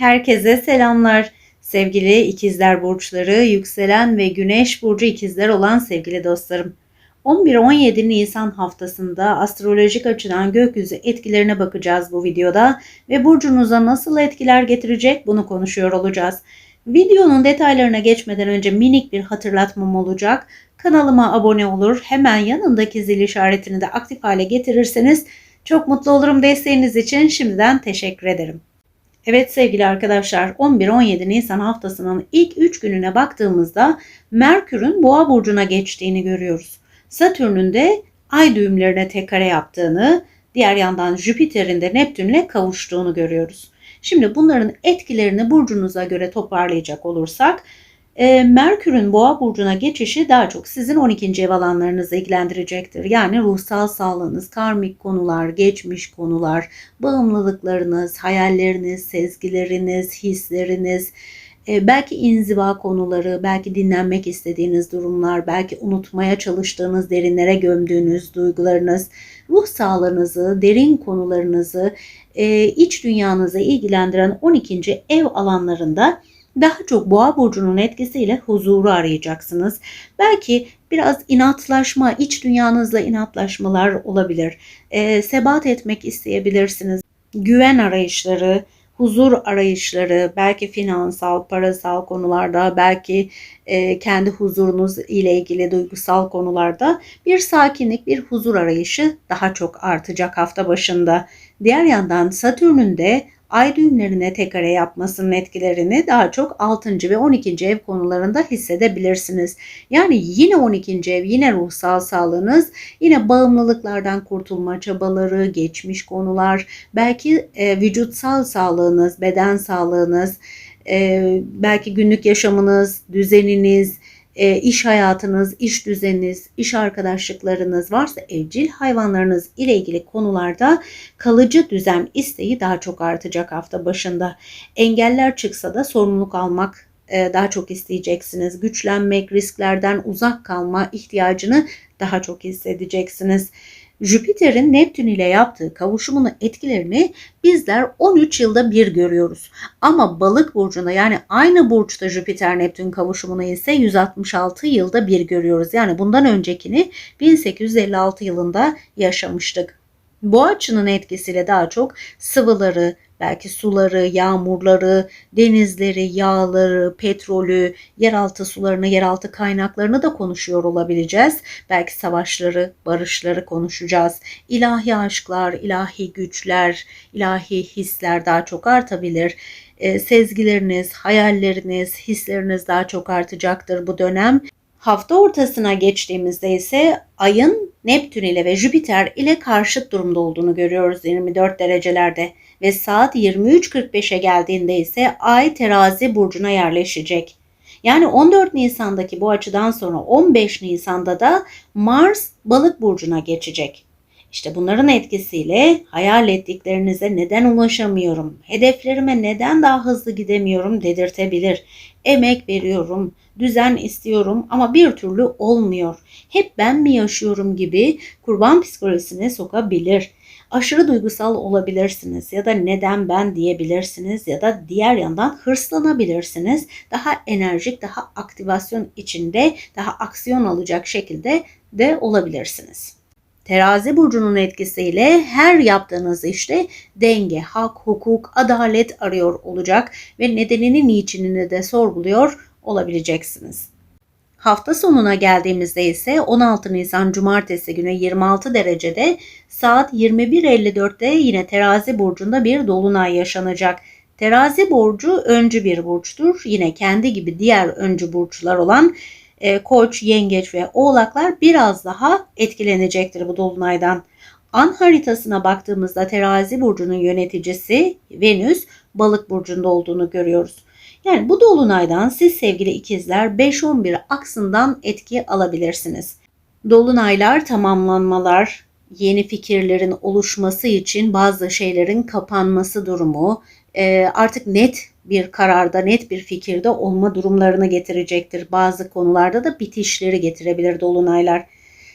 Herkese selamlar. Sevgili ikizler burçları, yükselen ve güneş burcu ikizler olan sevgili dostlarım. 11-17 Nisan haftasında astrolojik açıdan gökyüzü etkilerine bakacağız bu videoda ve burcunuza nasıl etkiler getirecek bunu konuşuyor olacağız. Videonun detaylarına geçmeden önce minik bir hatırlatmam olacak. Kanalıma abone olur, hemen yanındaki zil işaretini de aktif hale getirirseniz çok mutlu olurum desteğiniz için şimdiden teşekkür ederim. Evet sevgili arkadaşlar 11-17 Nisan haftasının ilk 3 gününe baktığımızda Merkür'ün Boğa burcuna geçtiğini görüyoruz. Satürn'ün de ay düğümlerine tek kare yaptığını, diğer yandan Jüpiter'in de Neptün'le kavuştuğunu görüyoruz. Şimdi bunların etkilerini burcunuza göre toparlayacak olursak e, Merkür'ün Boğa burcuna geçişi daha çok sizin 12. ev alanlarınızı ilgilendirecektir. Yani ruhsal sağlığınız, karmik konular, geçmiş konular, bağımlılıklarınız, hayalleriniz, sezgileriniz, hisleriniz, e, belki inziva konuları, belki dinlenmek istediğiniz durumlar, belki unutmaya çalıştığınız, derinlere gömdüğünüz duygularınız, ruh sağlığınızı, derin konularınızı, e, iç dünyanızı ilgilendiren 12. ev alanlarında daha çok boğa burcunun etkisiyle huzuru arayacaksınız. Belki biraz inatlaşma, iç dünyanızla inatlaşmalar olabilir. E, sebat etmek isteyebilirsiniz. Güven arayışları, huzur arayışları, belki finansal, parasal konularda, belki e, kendi huzurunuz ile ilgili duygusal konularda bir sakinlik, bir huzur arayışı daha çok artacak hafta başında. Diğer yandan Satürn'ün de ay düğümlerine tekare yapmasının etkilerini daha çok 6. ve 12. ev konularında hissedebilirsiniz. Yani yine 12. ev, yine ruhsal sağlığınız, yine bağımlılıklardan kurtulma çabaları, geçmiş konular, belki e, vücutsal sağlığınız, beden sağlığınız, e, belki günlük yaşamınız, düzeniniz, e, iş hayatınız, iş düzeniniz, iş arkadaşlıklarınız varsa evcil hayvanlarınız ile ilgili konularda kalıcı düzen isteği daha çok artacak hafta başında. Engeller çıksa da sorumluluk almak e, daha çok isteyeceksiniz. Güçlenmek, risklerden uzak kalma ihtiyacını daha çok hissedeceksiniz. Jüpiter'in Neptün ile yaptığı kavuşumunun etkilerini bizler 13 yılda bir görüyoruz. Ama balık burcunda yani aynı burçta Jüpiter Neptün kavuşumunu ise 166 yılda bir görüyoruz. Yani bundan öncekini 1856 yılında yaşamıştık. Bu açının etkisiyle daha çok sıvıları, belki suları, yağmurları, denizleri, yağları, petrolü, yeraltı sularını, yeraltı kaynaklarını da konuşuyor olabileceğiz. Belki savaşları, barışları konuşacağız. İlahi aşklar, ilahi güçler, ilahi hisler daha çok artabilir. E, sezgileriniz, hayalleriniz, hisleriniz daha çok artacaktır bu dönem. Hafta ortasına geçtiğimizde ise ayın Neptün ile ve Jüpiter ile karşıt durumda olduğunu görüyoruz 24 derecelerde ve saat 23.45'e geldiğinde ise ay terazi burcuna yerleşecek. Yani 14 Nisan'daki bu açıdan sonra 15 Nisan'da da Mars balık burcuna geçecek. İşte bunların etkisiyle hayal ettiklerinize neden ulaşamıyorum, hedeflerime neden daha hızlı gidemiyorum dedirtebilir. Emek veriyorum, düzen istiyorum ama bir türlü olmuyor. Hep ben mi yaşıyorum gibi kurban psikolojisine sokabilir. Aşırı duygusal olabilirsiniz ya da neden ben diyebilirsiniz ya da diğer yandan hırslanabilirsiniz. Daha enerjik, daha aktivasyon içinde, daha aksiyon alacak şekilde de olabilirsiniz. Terazi burcunun etkisiyle her yaptığınız işte denge, hak, hukuk, adalet arıyor olacak ve nedenini niçinini de sorguluyor olabileceksiniz. Hafta sonuna geldiğimizde ise 16 Nisan Cumartesi günü 26 derecede saat 21.54'te yine terazi burcunda bir dolunay yaşanacak. Terazi burcu öncü bir burçtur. Yine kendi gibi diğer öncü burçlar olan e, koç, yengeç ve oğlaklar biraz daha etkilenecektir bu dolunaydan. An haritasına baktığımızda terazi burcunun yöneticisi Venüs balık burcunda olduğunu görüyoruz. Yani bu dolunaydan siz sevgili ikizler 5-11 aksından etki alabilirsiniz. Dolunaylar tamamlanmalar, yeni fikirlerin oluşması için bazı şeylerin kapanması durumu, e, artık net bir kararda, net bir fikirde olma durumlarını getirecektir. Bazı konularda da bitişleri getirebilir dolunaylar.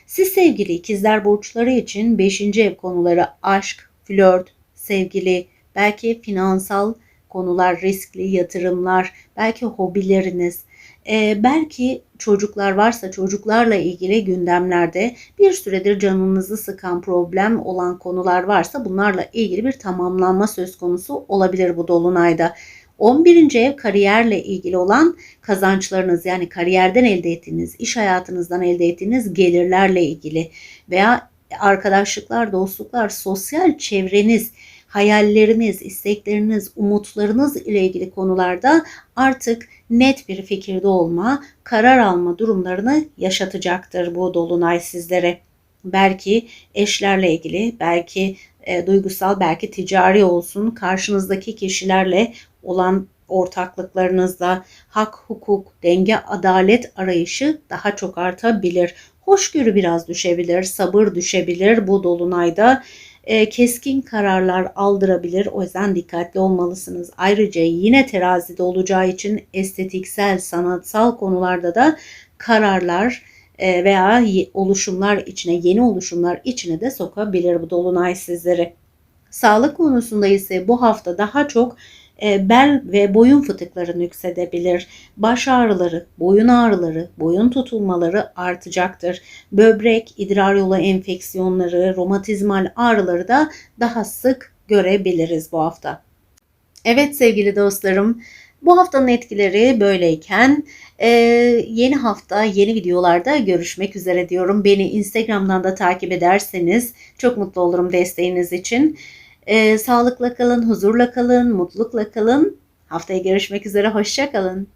Siz sevgili ikizler burçları için 5. ev konuları aşk, flört, sevgili, belki finansal konular, riskli yatırımlar, belki hobileriniz, e, belki çocuklar varsa çocuklarla ilgili gündemlerde bir süredir canınızı sıkan problem olan konular varsa bunlarla ilgili bir tamamlanma söz konusu olabilir bu dolunayda. 11. ev kariyerle ilgili olan kazançlarınız yani kariyerden elde ettiğiniz, iş hayatınızdan elde ettiğiniz gelirlerle ilgili veya arkadaşlıklar, dostluklar, sosyal çevreniz, hayalleriniz, istekleriniz, umutlarınız ile ilgili konularda artık net bir fikirde olma, karar alma durumlarını yaşatacaktır bu dolunay sizlere. Belki eşlerle ilgili, belki e, duygusal, belki ticari olsun karşınızdaki kişilerle olan ortaklıklarınızda hak, hukuk, denge, adalet arayışı daha çok artabilir. Hoşgörü biraz düşebilir, sabır düşebilir bu dolunayda. E, keskin kararlar aldırabilir. O yüzden dikkatli olmalısınız. Ayrıca yine terazide olacağı için estetiksel, sanatsal konularda da kararlar e, veya oluşumlar içine, yeni oluşumlar içine de sokabilir bu dolunay sizleri. Sağlık konusunda ise bu hafta daha çok bel ve boyun fıtıkları nüksedebilir. Baş ağrıları, boyun ağrıları, boyun tutulmaları artacaktır. Böbrek, idrar yolu enfeksiyonları, romatizmal ağrıları da daha sık görebiliriz bu hafta. Evet sevgili dostlarım, bu haftanın etkileri böyleyken e, yeni hafta yeni videolarda görüşmek üzere diyorum. Beni Instagram'dan da takip ederseniz çok mutlu olurum desteğiniz için. E, sağlıkla kalın, huzurla kalın, mutlulukla kalın. Haftaya görüşmek üzere, hoşça kalın.